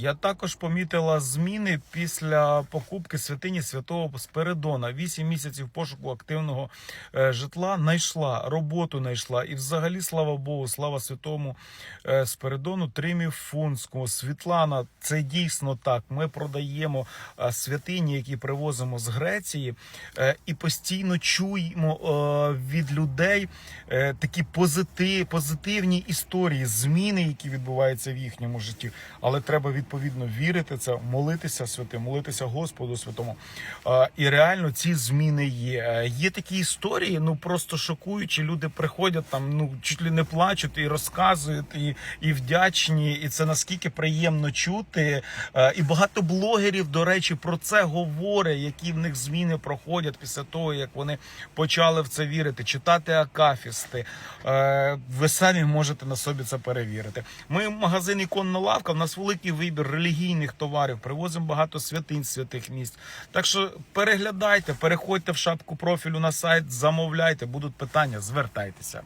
Я також помітила зміни після покупки святині святого Спиридона. Вісім місяців пошуку активного е, житла знайшла, роботу знайшла. І взагалі, слава Богу, слава святому е, Спиридону Тримі Фунському. Світлана, це дійсно так. Ми продаємо е, святині, які привозимо з Греції, і постійно чуємо від людей такі позитивні історії, зміни, які відбуваються в їхньому житті. Але треба відповідно вірити це, молитися святим, молитися Господу Святому. І реально ці зміни є. Е, Є такі історії, ну просто шокуючі. Люди приходять там, ну чуть ли не плачуть і розказують, і, і вдячні. І це наскільки приємно чути. Е, І багато блогерів, до речі, про це говорять, які в них зміни проходять після того, як вони почали в це вірити, читати акафісти. Е, Ви самі можете на собі це перевірити. Ми магазин іконна лавка. У нас великий вибір релігійних товарів. Привозимо багато святинь святих місць. Так що переглядайте, переходьте в шапку профілю на сайт, замовляйте. Будуть питання, звертайтеся.